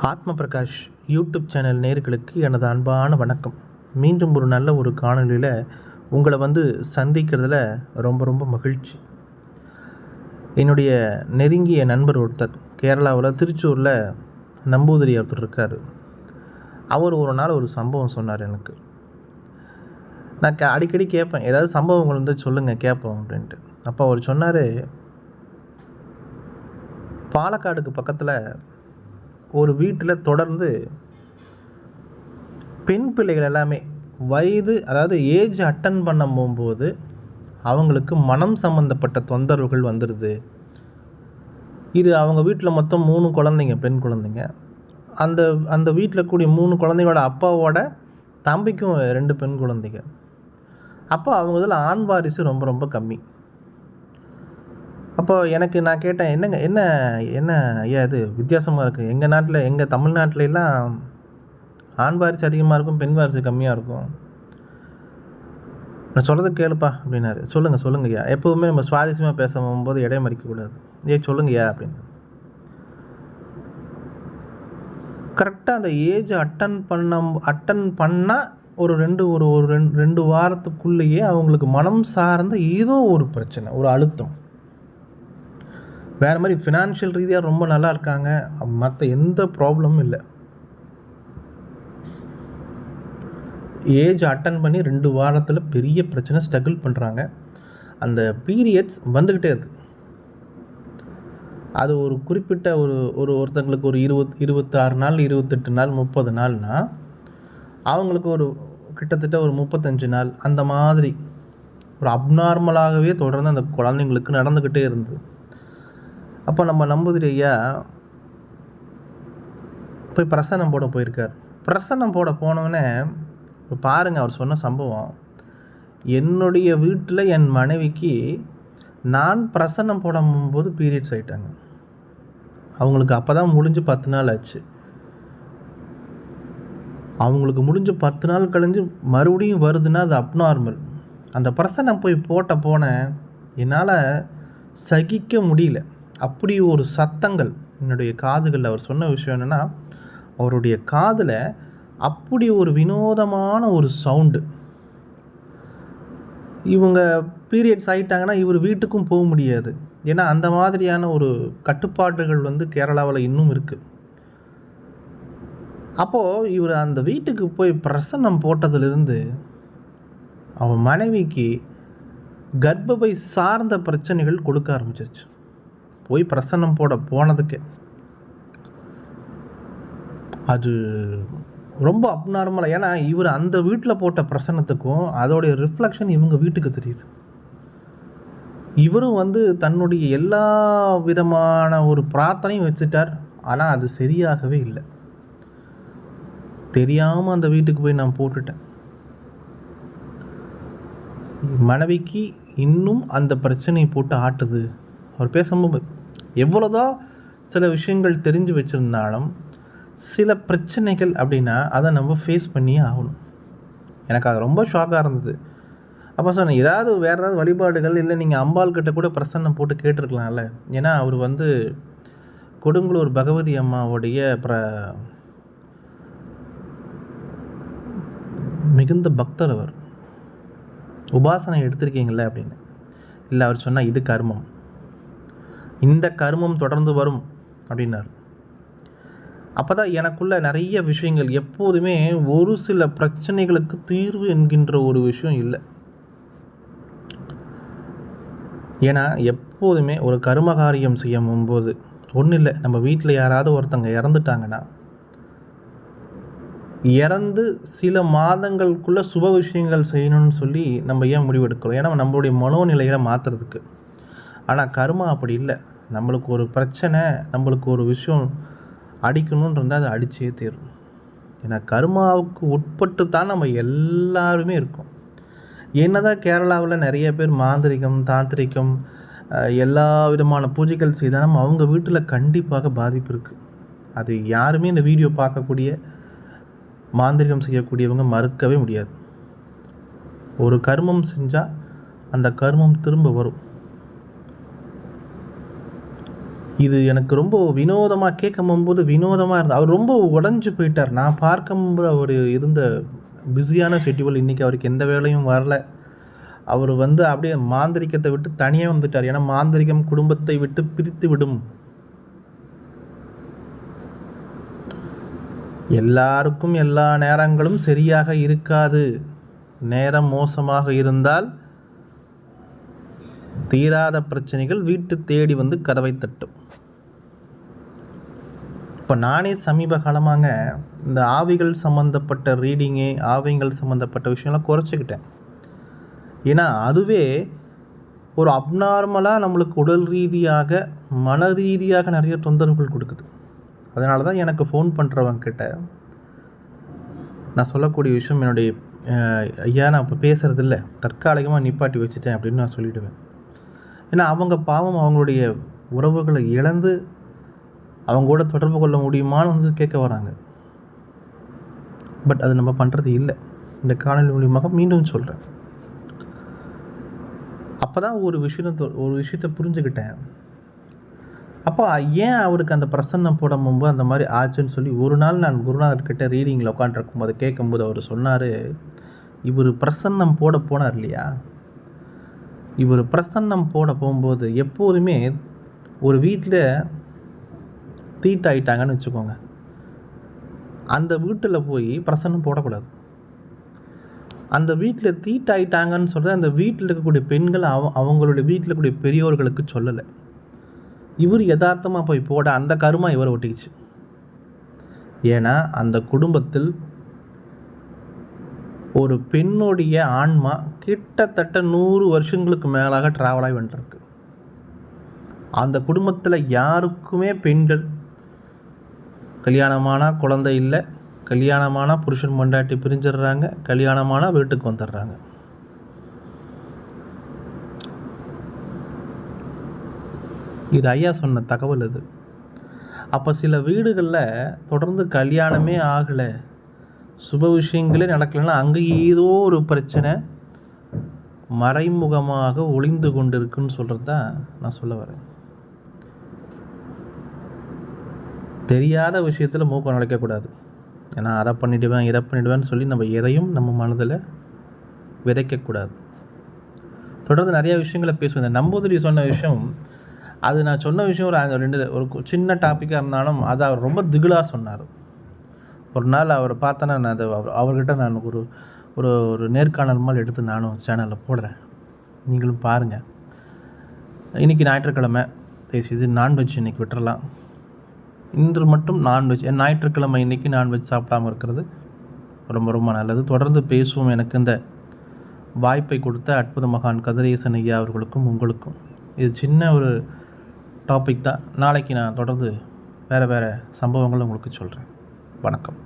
ஆத்ம Prakash YouTube channel நேர்களுக்கு எனது அன்பான வணக்கம். மீண்டும் ஒரு நல்ல ஒரு காணொலியில் உங்களை வந்து சந்திக்கிறதுல ரொம்ப ரொம்ப மகிழ்ச்சி. என்னுடைய நெருங்கிய நண்பர் ஒருத்தர் கேரளாவில் திருச்சூரில் நம்பூதிரி ஒருத்தர் இருக்கார். அவர் ஒரு நாள் ஒரு சம்பவம் சொன்னார் எனக்கு. நான் அடிக்கடி கேட்பேன் ஏதாவது சம்பவங்கள் வந்து சொல்லுங்கள் கேட்போம் அப்படின்ட்டு. அப்போ அவர் சொன்னார் பாலக்காடுக்கு பக்கத்தில் ஒரு வீட்டில் தொடர்ந்து பெண் பிள்ளைகள் எல்லாமே வயது அதாவது ஏஜ் அட்டன் பண்ண போகும்போது அவங்களுக்கு மனம் சம்மந்தப்பட்ட தொந்தரவுகள் வந்துடுது இது அவங்க வீட்டில் மொத்தம் மூணு குழந்தைங்க பெண் குழந்தைங்க. அந்த அந்த வீட்டில் கூடிய மூணு குழந்தைங்களோட அப்பாவோட தம்பிக்கும் ரெண்டு பெண் குழந்தைங்க. அப்போ அவங்க இதில் ஆண் வாரிசு ரொம்ப ரொம்ப கம்மி. அப்போ எனக்கு நான் கேட்டேன் என்னங்க என்ன என்ன ஐயா இது? வித்தியாசமாக இருக்குது எங்கள் நாட்டில் எங்கள் தமிழ்நாட்டிலலாம் ஆண் வாரிசு அதிகமாக இருக்கும் பெண் வாரிசு கம்மியாக இருக்கும். நான் சொல்கிறது கேளுப்பா அப்படின்னாரு. சொல்லுங்கள் சொல்லுங்க ஐயா. எப்போவுமே நம்ம சுவாரஸ்யமாக பேச போகும்போது இடையே மறிக்கக்கூடாது. ஏ சொல்லுங்கய்யா அப்படின்னு. கரெக்டாக அந்த ஏஜ் அட்டன் பண்ண அட்டன் பண்ணால் ஒரு ரெண்டு ஒரு ஒரு ரெண்டு ரெண்டு வாரத்துக்குள்ளேயே அவங்களுக்கு மனம் சார்ந்த ஏதோ ஒரு பிரச்சனை ஒரு அழுத்தம். வேறு மாதிரி ஃபினான்ஷியல் ரீதியாக ரொம்ப நல்லா இருக்காங்க. மற்ற எந்த ப்ராப்ளமும் இல்லை. ஏஜ் அட்டன் பண்ணி ரெண்டு வாரத்தில் பெரிய பிரச்சனை ஸ்ட்ரகிள் பண்ணுறாங்க அந்த பீரியட்ஸ் வந்துக்கிட்டே இருக்குது அது ஒரு குறிப்பிட்ட ஒரு ஒரு ஒருத்தங்களுக்கு ஒரு இருபத் இருபத்தாறு நாள் இருபத்தெட்டு நாள் முப்பது நாள்னால் அவங்களுக்கு ஒரு கிட்டத்தட்ட ஒரு முப்பத்தஞ்சு நாள் அந்த மாதிரி ஒரு அப்நார்மலாகவே தொடர்ந்து அந்த குழந்தைங்களுக்கு நடந்துக்கிட்டே இருந்தது. அப்போ நம்ம நம்பூதிரி ஐயா போய் பிரசன்னம் போட போயிருக்கார். பிரசன்னம் போட போனவொடனே பாருங்கள் அவர் சொன்ன சம்பவம். என்னுடைய வீட்டில் என் மனைவிக்கு நான் பிரசன்னம் போடும்போது பீரியட்ஸ் ஆகிட்டாங்க அவங்களுக்கு அப்போ தான் முடிஞ்சு பத்து நாள் ஆச்சு. அவங்களுக்கு முடிஞ்சு பத்து நாள் கழிஞ்சு மறுபடியும் வருதுன்னா அது அப்நார்மல் அந்த பிரசனம் போய் போட்ட போனேன் என்னால் சகிக்க முடியல. அப்படி ஒரு சத்தங்கள் என்னுடைய காதுகளில் அவர் சொன்ன விஷயம் என்னென்னா அவருடைய காதில் அப்படி ஒரு வினோதமான ஒரு சவுண்டு இவங்க பீரியட்ஸ் ஆகிட்டாங்கன்னா இவர் வீட்டுக்கும் போக முடியாது. ஏன்னா அந்த மாதிரியான ஒரு கட்டுப்பாடுகள் வந்து கேரளாவில் இன்னும் இருக்குது அப்போது இவர் அந்த வீட்டுக்கு போய் பிரசன்னம் போட்டதுலேருந்து அவன் மனைவிக்கு கர்ப்பப்பை சார்ந்த பிரச்சனைகள் கொடுக்க ஆரம்பிச்சிருச்சு. போய் பிரசன்னம் போட போனதுக்கு அது ரொம்ப அப்நார்மலாக ஏன்னா இவர் அந்த வீட்டில் போட்ட பிரசன்னத்துக்கும் அதோடைய ரிஃப்ளெக்ஷன் இவங்க வீட்டுக்கு தெரியுது. இவரும் வந்து தன்னுடைய எல்லா விதமான ஒரு பிரார்த்தனையும் வச்சுட்டார். ஆனால் அது சரியாகவே இல்லை. தெரியாமல் அந்த வீட்டுக்கு போய் நான் போட்டுட்டேன். மனைவிக்கு இன்னும் அந்த பிரச்சனையை போட்டு ஆட்டுது. அவர் பேசும்போது எவ்வளோதான் சில விஷயங்கள் தெரிஞ்சு வச்சுருந்தாலும் சில பிரச்சனைகள் அப்படின்னா அதை நம்ம ஃபேஸ் பண்ணியே ஆகணும். எனக்கு அது ரொம்ப ஷாக்காக இருந்தது. அப்போ சொன்னேன் ஏதாவது வேறு ஏதாவது வழிபாடுகள் இல்லை நீங்கள் அம்பாள் கிட்ட கூட பிரசன்னம் போட்டு கேட்டிருக்கலாம்ல. ஏன்னா அவர் வந்து கொடுங்குளூர் பகவதி அம்மாவுடைய பிர மிகுந்த பக்தர் அவர். உபாசனை எடுத்திருக்கீங்களே அப்படின்னு. இல்லை அவர் சொன்னால் இது கர்மம். இந்த கர்மம் தொடர்ந்து வரும் அப்படின்னார். அப்போ தான் எனக்குள்ள நிறைய விஷயங்கள் எப்போதுமே ஒரு சில பிரச்சனைகளுக்கு தீர்வு என்கின்ற ஒரு விஷயம் இல்லை. ஏன்னா எப்போதுமே ஒரு கருமகாரியம் செய்யும் போது ஒன்றும் இல்லை நம்ம வீட்டில் யாராவது ஒருத்தங்க இறந்துட்டாங்கன்னா இறந்து சில மாதங்களுக்குள்ளே சுப விஷயங்கள் செய்யணும்னு சொல்லி நம்ம ஏன் முடிவெடுக்கிறோம்? ஏன்னா நம்மளுடைய மனோநிலைகளை மாற்றுறதுக்கு ஆனால் கர்மா அப்படி இல்லை. நம்மளுக்கு ஒரு பிரச்சனை நம்மளுக்கு ஒரு விஷயம் அடிக்கணும்னு இருந்தால் அதை அடித்தே தீரும் ஏன்னா கர்மாவுக்கு உட்பட்டு தான் நம்ம எல்லாருமே இருக்கோம். என்னதான் கேரளாவில் நிறைய பேர் மாந்திரிகம் தாந்திரிகம் எல்லா விதமான பூஜைகள் செய்தாலும் அவங்க வீட்டில் கண்டிப்பாக பாதிப்பு இருக்குது அது யாருமே இந்த வீடியோ பார்க்கக்கூடிய மாந்திரிகம் செய்யக்கூடியவங்க மறுக்கவே முடியாது. ஒரு கர்மம் செஞ்சால் அந்த கர்மம் திரும்ப வரும். இது எனக்கு ரொம்ப வினோதமாக கேட்கும்போது வினோதமாக இருந்தது அவர் ரொம்ப உடஞ்சி போயிட்டார். நான் பார்க்கும்போது அவர் இருந்த பிஸியான ஷெட்யூல் இன்றைக்கி அவருக்கு எந்த வேலையும் வரல. அவர் வந்து அப்படியே மாந்திரிகத்தை விட்டு தனியாக வந்துட்டார். ஏன்னா மாந்திரிகம் குடும்பத்தை விட்டு பிரித்து விடும். எல்லாருக்கும் எல்லா நேரங்களும் சரியாக இருக்காது. நேரம் மோசமாக இருந்தால் தீராத பிரச்சனைகள் வீட்டு தேடி வந்து கதவை தட்டும். இப்போ நானே சமீப காலமாக இந்த ஆவிகள் சம்மந்தப்பட்ட ரீடிங்கு ஆவிகள் சம்மந்தப்பட்ட விஷயம்லாம் குறைச்சிக்கிட்டேன். ஏன்னா அதுவே ஒரு அப்நார்மலாக நம்மளுக்கு உடல் ரீதியாக மன ரீதியாக நிறைய தொந்தரவுகள் கொடுக்குது. அதனால தான் எனக்கு ஃபோன் பண்ணுறவங்க கிட்ட நான் சொல்லக்கூடிய விஷயம் என்னுடைய ஐயா நான் இப்போ பேசுகிறது இல்லை தற்காலிகமாக நிப்பாட்டி வச்சுட்டேன் அப்படின்னு நான் சொல்லிவிடுவேன் ஏன்னா அவங்க பாவம் அவங்களுடைய உறவுகளை இழந்து அவங்க கூட தொடர்பு கொள்ள முடியுமான்னு வந்து கேட்க வராங்க. பட் அது நம்ம பண்ணுறது இல்லை. இந்த காணொலி மூலியமாக மீண்டும் சொல்கிறேன் அப்போ தான் ஒரு விஷயத்தை ஒரு விஷயத்தை புரிஞ்சுக்கிட்டேன். அப்போ ஏன் அவருக்கு அந்த பிரசன்னம் போடும்போது அந்த மாதிரி ஆச்சுன்னு சொல்லி ஒரு நாள் நான் குருநாதர்கிட்ட ரீடிங்கில் உட்காந்துருக்கும் போது கேட்கும்போது அவர் சொன்னார் இவர் பிரசன்னம் போட போனார் இல்லையா? இவர் பிரசன்னம் போட போகும்போது எப்போதுமே ஒரு வீட்டில் தீட்டாயிட்டாங்கன்னு வச்சுக்கோங்க. அந்த வீட்டில் போய் பிரசன்னம் போடக்கூடாது. அந்த வீட்டில் தீட்டாயிட்டாங்கன்னு சொல்கிற அந்த வீட்டில் இருக்கக்கூடிய பெண்கள் அவ அவங்களுடைய வீட்டில் இருக்கக்கூடிய பெரியோர்களுக்கு சொல்லலை. இவர் யதார்த்தமாக போய் போட அந்த கருமா இவரை ஒட்டிக்கிச்சு. ஏன்னா அந்த குடும்பத்தில் ஒரு பெண்ணுடைய ஆன்மா கிட்டத்தட்ட நூறு வருஷங்களுக்கு மேலாக ட்ராவல் ஆகி வந்துருக்கு. அந்த குடும்பத்தில் யாருக்குமே பெண்கள் கல்யாணமானால் குழந்தை இல்லை கல்யாணமானால் புருஷன் மண்டாட்டி பிரிஞ்சிடுறாங்க கல்யாணமானால் வீட்டுக்கு வந்துடுறாங்க. இது ஐயா சொன்ன தகவல் இது. அப்போ சில வீடுகளில் தொடர்ந்து கல்யாணமே ஆகலை. சுப விஷயங்களே நடக்கலைன்னா அங்கே ஏதோ ஒரு பிரச்சனை மறைமுகமாக ஒளிந்து கொண்டு இருக்குன்னு சொல்கிறது தான் நான் சொல்ல வரேன். தெரியாத விஷயத்தில் மூக்கம் நுழைக்கக்கூடாது. ஏன்னா அதை பண்ணிவிடுவேன் இதை பண்ணிவிடுவேன்னு சொல்லி நம்ம எதையும் நம்ம மனதில் விதைக்கக்கூடாது. தொடர்ந்து நிறையா விஷயங்களை பேசுவேன். இந்த நம்பூதிரி சொன்ன விஷயம் அது நான் சொன்ன விஷயம் ஒரு ரெண்டு ஒரு சின்ன டாப்பிக்காக இருந்தாலும் அதை அவர் ரொம்ப திகிலாக சொன்னார். ஒரு நாள் அவர் பார்த்தேன்னா நான் அதை அவர் அவர்கிட்ட நான் ஒரு ஒரு ஒரு நேர்காணல் மாதிரி எடுத்து நானும் சேனலில் போடுறேன். நீங்களும் பாருங்கள் இன்றைக்கி ஞாயிற்றுக்கிழமை இது நான்வெஜ் இன்றைக்கி விட்டுறலாம். இன்று மட்டும் நான்வெஜ் ஞாயிற்றுக்கிழமை இன்றைக்கி நான்வெஜ் சாப்பிடாமல் இருக்கிறது ரொம்ப ரொம்ப நல்லது. தொடர்ந்து பேசுவோம் எனக்கு இந்த வாய்ப்பை கொடுத்த அற்புத மகான் கதிரேசன் ஐயா அவர்களுக்கும் உங்களுக்கும். இது சின்ன ஒரு டாபிக் தான். நாளைக்கு நான் தொடர்ந்து வேறு வேறு சம்பவங்களும் உங்களுக்கு சொல்கிறேன் வணக்கம்.